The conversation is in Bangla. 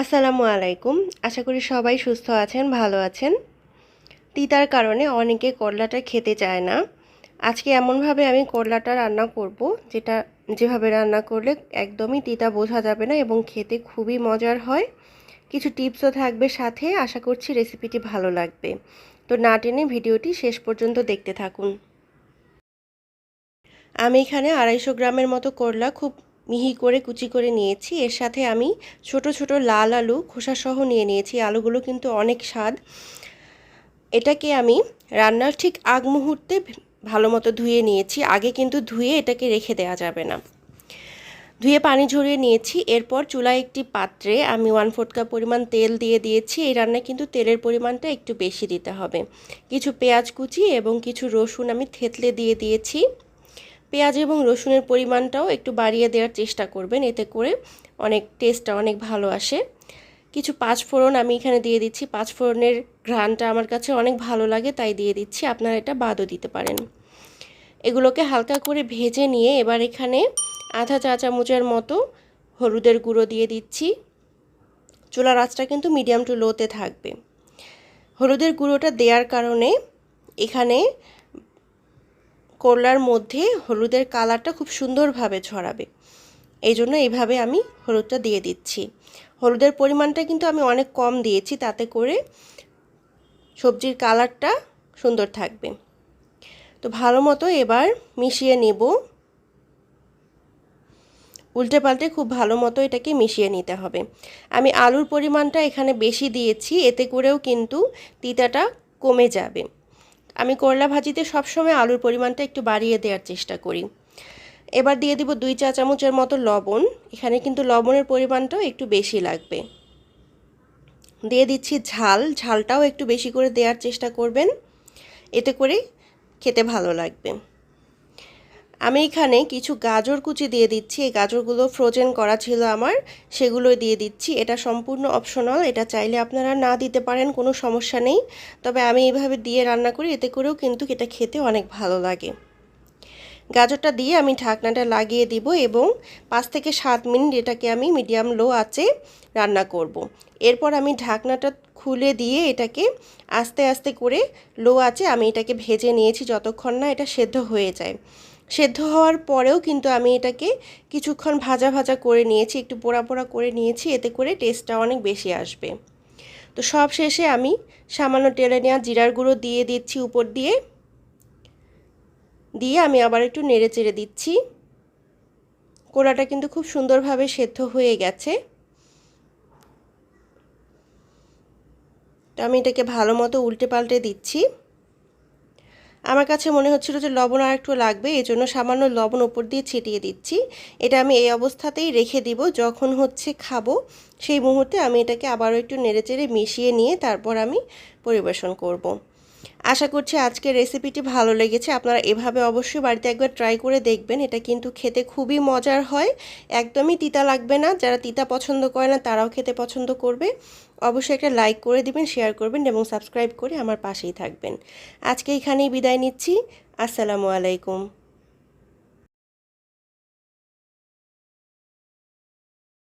আসসালামু আলাইকুম। আশা করি সবাই সুস্থ আছেন, ভালো আছেন। তিতার কারণে অনেকে করলাটা খেতে চায় না। আজকে এমনভাবে আমি করলাটা রান্না করব, যেটা যেভাবে রান্না করলে একদমই তিতা বোঝা যাবে না এবং খেতে খুবই মজার হয়। কিছু টিপসও থাকবে সাথে, আশা করছি রেসিপিটি ভালো লাগবে। তো না টেনে ভিডিওটি শেষ পর্যন্ত দেখতে থাকুন। আমি এখানে আড়াইশো গ্রামের মতো করলা খুব মিহি করে কুচি করে নিয়েছি। এর সাথে আমি ছোট ছোট লাল আলু, খোসাসহ নিয়ে নিয়েছি। আলুগুলো কিন্তু অনেক স্বাদ। এটাকে আমি রান্নার ঠিক আগ মুহূর্তে ভালো মতো ধুয়ে নিয়েছি। আগে কিন্তু ধুয়ে এটাকে রেখে দেওয়া যাবে না। ধুয়ে পানি ঝরিয়ে নিয়েছি। এরপর চুলায় একটি পাত্রে আমি ওয়ান ফোর্থ কাপ পরিমাণ তেল দিয়ে দিয়েছি। এই রান্নায় কিন্তু তেলের পরিমাণটা একটু বেশি দিতে হবে। কিছু পেঁয়াজ কুচি এবং কিছু রসুন আমি থেতলে দিয়ে দিয়েছি। পেঁয়াজ এবং রসুনের পরিমাণটাও একটু বাড়িয়ে দেওয়ার চেষ্টা করবেন। এতে করে অনেক টেস্টটা অনেক ভালো আসে। কিছু পাঁচ ফোড়ন আমি এখানে দিয়ে দিচ্ছি। পাঁচ ফোড়নের ঘ্রানটা আমার কাছে অনেক ভালো লাগে, তাই দিয়ে দিচ্ছি। আপনারা এটা বাদও দিতে পারেন। এগুলোকে হালকা করে ভেজে নিয়ে এবার এখানে আধা চা চামচের মতো হলুদের গুঁড়ো দিয়ে দিচ্ছি। চুলার আঁচটা কিন্তু মিডিয়াম টু লোতে থাকবে। হলুদের গুঁড়োটা দেওয়ার কারণে এখানে করলার মধ্যে হলুদের কালারটা খুব সুন্দরভাবে ছড়াবে। এই জন্য এইভাবে আমি হলুদটা দিয়ে দিচ্ছি। হলুদের পরিমাণটা কিন্তু আমি অনেক কম দিয়েছি, তাতে করে সবজির কালারটা সুন্দর থাকবে। তো ভালো মতো এবার মিশিয়ে নেব। উল্টে পাল্টে খুব ভালো মতো এটাকে মিশিয়ে নিতে হবে। আমি আলুর পরিমাণটা এখানে বেশি দিয়েছি, এতে করেও কিন্তু তিতাটা কমে যাবে। আমি করলা ভাজিতে সবসময় আলুর পরিমাণটা একটু বাড়িয়ে দেওয়ার চেষ্টা করি। এবার দিয়ে দিব দুই চা চামচের মতো লবণ। এখানে কিন্তু লবণের পরিমাণটাও একটু বেশি লাগবে। দিয়ে দিচ্ছি ঝাল। ঝালটাও একটু বেশি করে দেওয়ার চেষ্টা করবেন। এতে করে খেতে ভালো লাগবে। আমি এখানে কিছু গাজর কুচি দিয়ে দিচ্ছি। এই গাজরগুলো ফ্রোজেন করা ছিল আমার সেগুলো দিয়ে দিচ্ছি। এটা সম্পূর্ণ অপশনাল এটা চাইলে আপনারা না দিতে পারেন, কোনো সমস্যা নেই। তবে আমি এইভাবে দিয়ে রান্না করি, এতে করেও কিন্তু এটা খেতে অনেক ভালো লাগে। গাজরটা দিয়ে আমি ঢাকনাটা লাগিয়ে দিব এবং পাঁচ থেকে সাত মিনিট এটাকে আমি মিডিয়াম লো আঁচে রান্না করব। এরপর আমি ঢাকনাটা খুলে দিয়ে এটাকে আস্তে আস্তে করে লো আঁচে আমি এটাকে ভেজে নিয়েছি যতক্ষণ না এটা সেদ্ধ হয়ে যায়। সেদ্ধ হওয়ার পরেও কিন্তু আমি এটাকে কিছুক্ষণ ভাজা ভাজা করে নিয়েছি, একটু পোড়া পোড়া করে নিয়েছি, এতে করে টেস্টটা অনেক বেশি আসবে। তো সব শেষে আমি সামান্য টেলে নেওয়া জিরার গুঁড়ো দিয়ে দিচ্ছি উপর দিয়ে। দিয়ে আমি আবার একটু নেড়ে চেড়ে দিচ্ছি। কোলাটা কিন্তু খুব সুন্দরভাবে সেদ্ধ হয়ে গেছে। তো আমি এটাকে ভালো মতো উল্টে পাল্টে দিচ্ছি। আমার কাছে মনে হচ্ছিল যে লবণ আর একটু লাগবে এই জন্য সামান্য লবণ ওপর দিয়ে ছিটিয়ে দিচ্ছি এটা আমি এই অবস্থাতেই রেখে দিব, যখন হচ্ছে খাব, সেই মুহূর্তে আমি এটাকে আবারও একটু নেড়েচেড়ে মিশিয়ে নিয়ে তারপর আমি পরিবেশন করব। আশা করছি আজকের রেসিপিটি ভালো লেগেছে। আপনারা এভাবে অবশ্যই বাড়িতে একবার ট্রাই করে দেখবেন। এটা কিন্তু খেতে খুবই মজার হয়। একদমই তিতা লাগবে না। যারা তিতা পছন্দ করে না, তারাও খেতে পছন্দ করবে। অবশ্যই একটা লাইক করে দিবেন শেয়ার করবেন এবং সাবস্ক্রাইব করে আমার পাশেই থাকবেন। আজকে এখানেই বিদায় নিচ্ছি। আসসালামু আলাইকুম।